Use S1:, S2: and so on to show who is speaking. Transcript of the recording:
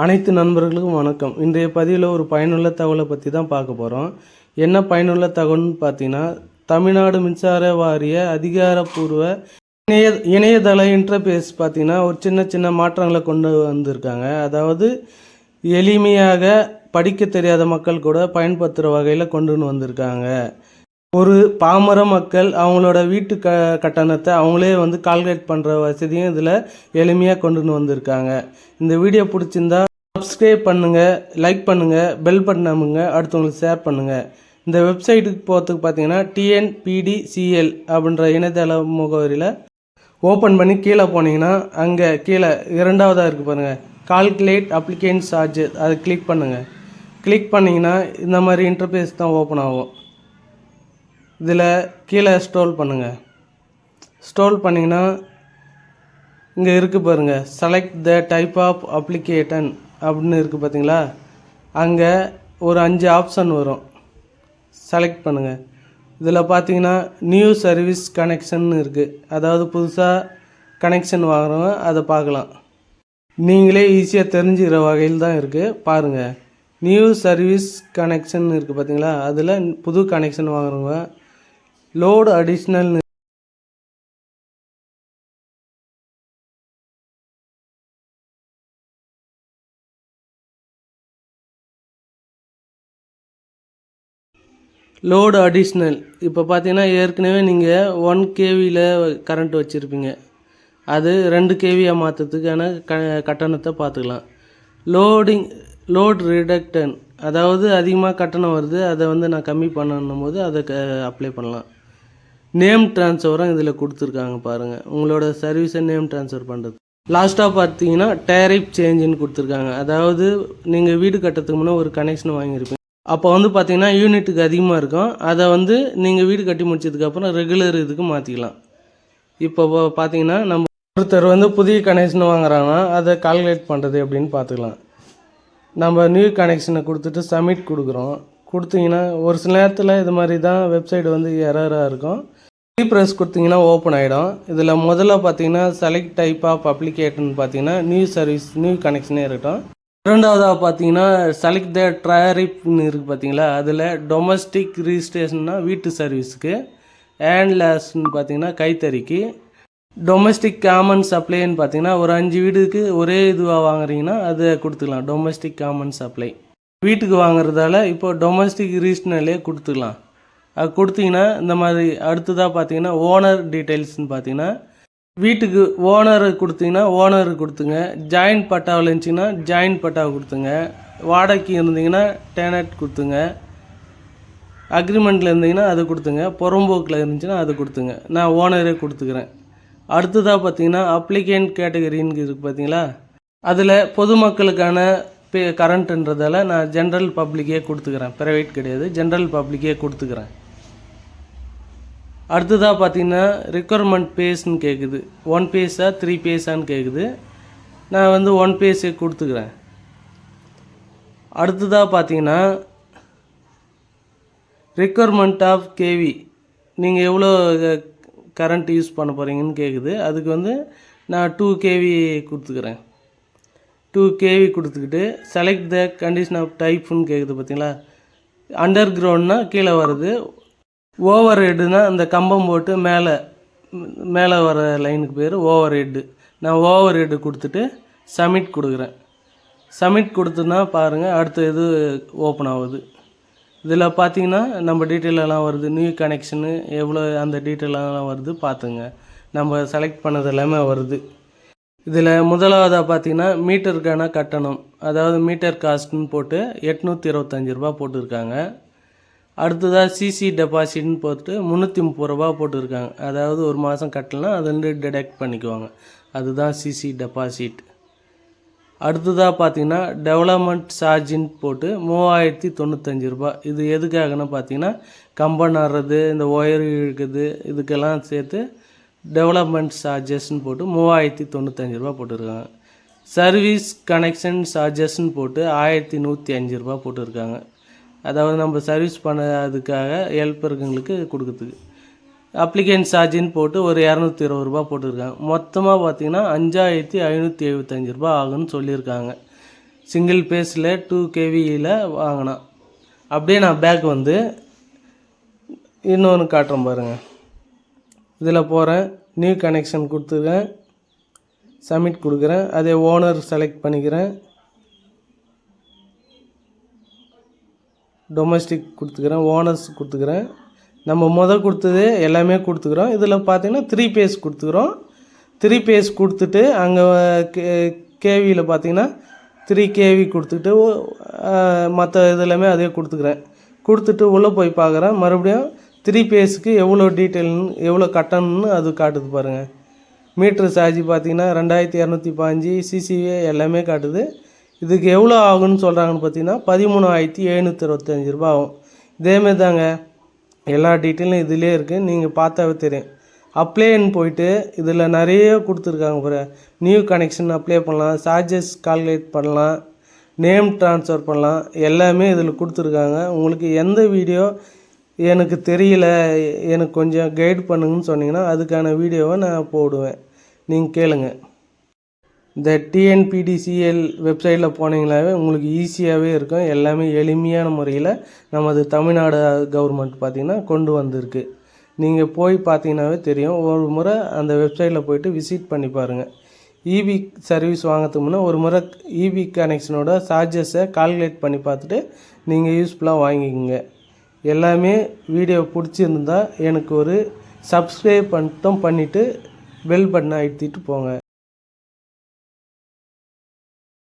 S1: அனைத்து நண்பர்களுக்கும் வணக்கம். இன்றைய பதிவில் ஒரு பயனுள்ள தகவலை பற்றி தான் பார்க்க போகிறோம் என்ன பயனுள்ள தகவல்னு பார்த்தீங்கன்னா தமிழ்நாடு மின்சார வாரிய அதிகாரப்பூர்வ இணைய இணையதள இன்டர்பேஸ் பார்த்தீங்கன்னா ஒரு சின்ன சின்ன மாற்றங்களை கொண்டு வந்திருக்காங்க. அதாவது எளிமையாக படிக்க தெரியாத மக்கள் கூட பயன்படுத்துகிற வகையில் கொண்டுன்னு வந்திருக்காங்க. ஒரு பாமர மக்கள் அவங்களோட வீட்டு க கட்டணத்தை அவங்களே வந்து கால்குலேட் பண்ணுற வசதியும் இதில் எளிமையாக கொண்டுன்னு வந்திருக்காங்க. இந்த வீடியோ பிடிச்சிருந்தா சப்ஸ்கிரைப் பண்ணுங்கள் லைக் பண்ணுங்கள் பெல் பட்டன் அமுங்க அடுத்தவங்களுக்கு ஷேர் பண்ணுங்கள் இந்த வெப்சைட்டுக்கு போகிறதுக்கு பார்த்தீங்கன்னா டிஎன்பிடிசிஎல் அப்படின்ற இணையதள முகவரியில் ஓப்பன் பண்ணி கீழே போனீங்கன்னா அங்கே கீழே இரண்டாவதாக இருக்குது பாருங்கள் கால்குலேட் அப்ளிகேஷன் சார்ஜ் அதை கிளிக் பண்ணுங்கள் கிளிக் பண்ணிங்கன்னா இந்த மாதிரி இன்டர்ஃபேஸ் தான் ஓப்பன் ஆகும். இதில் கீழே ஸ்டோல் பண்ணுங்கள் ஸ்டோல் பண்ணிங்கன்னா இங்கே இருக்குது பாருங்கள் select the type of application அப்படின்னு இருக்குது பார்த்தீங்களா? அங்கே ஒரு அஞ்சு ஆப்ஷன் வரும். செலக்ட் பண்ணுங்கள் இதில் பார்த்தீங்கன்னா நியூ சர்வீஸ் கனெக்ஷன் இருக்குது அதாவது புதுசாக கனெக்ஷன் வாங்குறவங்க அதை பார்க்கலாம். நீங்களே ஈஸியாக தெரிஞ்சுக்கிற வகையில் தான் இருக்குது பாருங்கள் நியூ சர்வீஸ் கனெக்ஷன் இருக்குது பார்த்தீங்களா? அதில் புது கனெக்ஷன் வாங்குறவங்க லோடு அடிஷ்னல் லோடு அடிஷ்னல் இப்போ பார்த்தீங்கன்னா ஏற்கனவே நீங்கள் ஒன் கேவியில் கரண்ட் வச்சுருப்பீங்க. அது ரெண்டு கேவியாக மாற்றுறதுக்கான க கட்டணத்தை பார்த்துக்கலாம் லோடிங் லோட் ரிடக்டன் அதாவது அதிகமாக கட்டணம் வருது அதை வந்து நான் கம்மி பண்ணணும் போது அதை க அப்ளை பண்ணலாம். நேம் ட்ரான்ஸ்ஃபரும் இதில் கொடுத்துருக்காங்க பாருங்கள் உங்களோட சர்வீஸை நேம் ட்ரான்ஸ்ஃபர் பண்ணுறது லாஸ்ட்டாக பார்த்தீங்கன்னா டேரிப் சேஞ்சுன்னு கொடுத்துருக்காங்க. அதாவது நீங்கள் வீடு கட்டுறதுக்கு முன்னே ஒரு கனெக்ஷன் வாங்கியிருப்பீங்க. அப்போ வந்து பார்த்தீங்கன்னா யூனிட்டுக்கு அதிகமாக இருக்கும். அதை வந்து நீங்கள் வீடு கட்டி முடிச்சதுக்கப்புறம் ரெகுலர் இதுக்கு மாற்றிக்கலாம் இப்போ பார்த்தீங்கன்னா நம்ம ஒருத்தர் வந்து புதிய கனெக்ஷன் வாங்குறாங்கன்னா அதை கால்குலேட் பண்ணுறது அப்படின்னு பார்த்துக்கலாம். நம்ம நியூ கனெக்ஷனை கொடுத்துட்டு சப்மிட் கொடுக்குறோம். கொடுத்தீங்கன்னா ஒரு சில நேரத்தில் இது மாதிரி தான் வெப்சைட் வந்து எரராக இருக்கும். ப்ரெஸ் கொடுத்தீங்கன்னா ஓப்பன் ஆகிடும் இதில் முதல்ல பார்த்தீங்கன்னா செலக்ட் டைப் ஆஃப் அப்ளிகேஷன் பார்த்தீங்கன்னா நியூ சர்வீஸ் நியூ கனெக்ஷனே இருக்கட்டும். இரண்டாவதாக பார்த்தீங்கன்னா செலக்ட் த ட்ராரிப்னு இருக்குது பார்த்தீங்களா அதில் டொமஸ்டிக் ரிஜிஸ்ட்ரேஷன்னா வீட்டு சர்வீஸுக்கு ஹேண்ட்லேஸ்ன்னு பார்த்தீங்கன்னா கைத்தறிக்கு. டொமஸ்டிக் காமன் சப்ளைன்னு பார்த்தீங்கன்னா ஒரு அஞ்சு வீடுக்கு ஒரே இதுவாக வாங்குறீங்கன்னா அதை கொடுத்துக்கலாம். டொமஸ்டிக் காமன் சப்ளை வீட்டுக்கு வாங்குறதால இப்போ டொமஸ்டிக் ரீஜனலே கொடுத்துக்கலாம். அது கொடுத்தீங்கன்னா இந்த மாதிரி அடுத்ததாக பார்த்தீங்கன்னா ஓனர் டீட்டெயில்ஸ்னு பார்த்தீங்கன்னா வீட்டுக்கு ஓனர் கொடுத்தீங்கன்னா ஓனர் கொடுத்துங்க. ஜாயின்ட் பட்டாவில் இருந்துச்சிங்கன்னா ஜாயின்ட் பட்டாவை கொடுத்துங்க. வாடகைக்கு இருந்தீங்கன்னா டேனட் கொடுத்துங்க. அக்ரிமெண்ட்டில் இருந்தீங்கன்னா அது கொடுத்துங்க. புறம்போக்கில் இருந்துச்சுன்னா அது கொடுத்துங்க. நான் ஓனரே கொடுத்துக்கிறேன். அடுத்ததாக பார்த்தீங்கன்னா அப்ளிகேண்ட் கேட்டகரின்னு இருக்குது பார்த்தீங்களா? அதில் பொதுமக்களுக்கான பே கரண்ட்டுன்றதால நான் ஜென்ரல் பப்ளிக்கே கொடுத்துக்கிறேன். ப்ரைவேட் கிடையாது. ஜென்ரல் பப்ளிக்கே கொடுத்துக்கிறேன். அடுத்ததாக பார்த்தீங்கன்னா ரெக்குவயர்மெண்ட் பேஸ்ன்னு கேட்குது ஒன் பேஸா த்ரீ பேஸான்னு கேட்குது நான் வந்து ஒன் பேஸே கொடுத்துக்கிறேன். அடுத்ததாக பார்த்தீங்கன்னா ரெக்குவயர்மெண்ட் ஆஃப் கேவி நீங்கள் எவ்வளோ கரண்ட் யூஸ் பண்ண போகிறீங்கன்னு கேட்குது அதுக்கு வந்து நான் டூ கேவி கொடுத்துக்கிறேன். டூ கேவி கொடுத்துக்கிட்டு செலக்ட் த கண்டிஷன் ஆஃப் டைப்புன்னு கேட்குது பார்த்தீங்களா? அண்டர் கிரவுண்ட்னால் கீழே வருது. ஓவர் ஹெட்டுனா அந்த கம்பம் போட்டு மேலே மேலே வர லைனுக்கு பேர் ஓவர் ஹெட்டு நான் ஓவர் ஹெட்டு கொடுத்துட்டு சமிட் கொடுக்குறேன். சமிட் கொடுத்துனா பாருங்கள் அடுத்த இது ஓப்பன் ஆகுது. இதில் பார்த்தீங்கன்னா நம்ம டீட்டெயிலெல்லாம் வருது. நியூ கனெக்ஷனு எவ்வளோ அந்த டீட்டெயிலெல்லாம் வருது பார்த்துங்க. நம்ம செலக்ட் பண்ணது எல்லாமே வருது. இதில் முதலாவதாக பார்த்தீங்கன்னா மீட்டருக்கான கட்டணம். அதாவது மீட்டர் காஸ்ட்னு போட்டு எட்நூற்றி இருபத்தஞ்சி ரூபா போட்டிருக்காங்க. அடுத்ததாக சிசி டெபாசிட்னு போட்டு முந்நூற்றி முப்பது ரூபா போட்டிருக்காங்க. அதாவது ஒரு மாதம் கட்டலனா அது வந்து டிடெக்ட் பண்ணிக்குவாங்க. அதுதான் சிசி டெபாசிட் அடுத்ததாக பார்த்தீங்கன்னா டெவலப்மெண்ட் சார்ஜின்னு போட்டு மூவாயிரத்தி தொண்ணூத்தஞ்சு ரூபாய் இது எதுக்காகன்னு பார்த்தீங்கன்னா கம்பன் ஆடுறது இந்த ஒயர் இழுக்குது இதுக்கெல்லாம் சேர்த்து டெவலப்மெண்ட் சார்ஜஸ்ன்னு போட்டு மூவாயிரத்தி தொண்ணூத்தஞ்சு ரூபா போட்டிருக்காங்க. சர்வீஸ் கனெக்ஷன் சார்ஜஸ்ன்னு போட்டு ஆயிரத்தி நூற்றி அஞ்சு ரூபா போட்டிருக்காங்க. அதாவது நம்ம சர்வீஸ் பண்ணதுக்காக ஹெல்ப்பருங்களுக்கு கொடுக்குறதுக்கு. அப்ளிகேஷன் சார்ஜின்னு போட்டு ஒரு இரநூத்தி இருபது ரூபா போட்டிருக்காங்க. மொத்தமாக பார்த்தீங்கன்னா அஞ்சாயிரத்தி ஐநூற்றி எழுபத்தஞ்சி ரூபா ஆகும்னு சொல்லியிருக்காங்க. சிங்கிள் பேஸில் டூ கேவியில் வாங்கினான். அப்படியே நான் பேக் வந்து இன்னொன்று காட்டுறேன் பாருங்கள் இதில் போகிறேன் நியூ கனெக்ஷன் கொடுத்துருக்கேன். சப்மிட் கொடுக்குறேன். அதே ஓனர் செலக்ட் பண்ணிக்கிறேன். டொமஸ்டிக் கொடுத்துக்கிறேன் ஓனர்ஸ் கொடுத்துக்கிறேன். நம்ம முதல் கொடுத்தது எல்லாமே கொடுத்துக்கிறோம். இதில் பார்த்தீங்கன்னா த்ரீ பேஸ் கொடுத்துக்கிறோம். த்ரீ பேஸ் கொடுத்துட்டு அங்கே கே கேவியில் பார்த்திங்கன்னா த்ரீ கேவி கொடுத்துட்டு மற்ற இதெல்லாமே அதே கொடுத்துக்கிறேன். கொடுத்துட்டு உள்ளே போய் பார்க்குறேன். மறுபடியும் த்ரீ பேஸுக்கு எவ்வளோ டீட்டெயில்னு எவ்வளோ கட்டணம்னு அது காட்டுது பாருங்கள் மீட்ரு சார்ஜ் பார்த்தீங்கன்னா ரெண்டாயிரத்தி இரநூத்தி பாஞ்சு சிசிஏ எல்லாமே காட்டுது. இதுக்கு எவ்வளோ ஆகும்னு சொல்கிறாங்கன்னு பார்த்தீங்கன்னா பதிமூணாயிரத்தி எழுநூற்றி இருபத்தஞ்சி ரூபா ஆகும் இதேமாரி தாங்க எல்லா டீட்டெயிலும் இதுலேயே இருக்குது நீங்கள் பார்த்தாவே தெரியும். அப்ளைன்னு போயிட்டு இதில் நிறைய கொடுத்துருக்காங்க பாரு. நியூ கனெக்ஷன் அப்ளை பண்ணலாம் சார்ஜஸ் கால்குலேட் பண்ணலாம் நேம் ட்ரான்ஸ்ஃபர் பண்ணலாம் எல்லாமே இதில் கொடுத்துருக்காங்க. உங்களுக்கு எந்த வீடியோ எனக்கு தெரியல எனக்கு கொஞ்சம் கைட் பண்ணுங்கன்னு சொன்னீங்கன்னா அதுக்கான வீடியோவை நான் போடுவேன். நீங்கள் கேளுங்கள் இந்த டிஎன்பிடிசிஎல் வெப்சைட்டில் போனீங்களாவே உங்களுக்கு ஈஸியாகவே இருக்கும். எல்லாமே எளிமையான முறையில் நமது தமிழ்நாடு கவர்மெண்ட் பார்த்திங்கன்னா கொண்டு வந்திருக்கு. நீங்கள் போய் பார்த்தீங்கன்னாவே தெரியும். ஒரு முறை அந்த வெப்சைட்டில் போயிட்டு விசிட் பண்ணி பாருங்கள் இபி சர்வீஸ் வாங்கிறதுக்கு முன்னே ஒரு முறை இபி கனெக்ஷனோட சார்ஜஸை கால்குலேட் பண்ணி பார்த்துட்டு நீங்கள் யூஸ்ஃபுல்லாக வாங்கிக்கோங்க. எல்லாமே வீடியோ பிடிச்சிருந்தா எனக்கு ஒரு சப்ஸ்கிரைப் மட்டும் பண்ணிவிட்டு பெல் பட்டனை அழுத்திட்டு போங்க.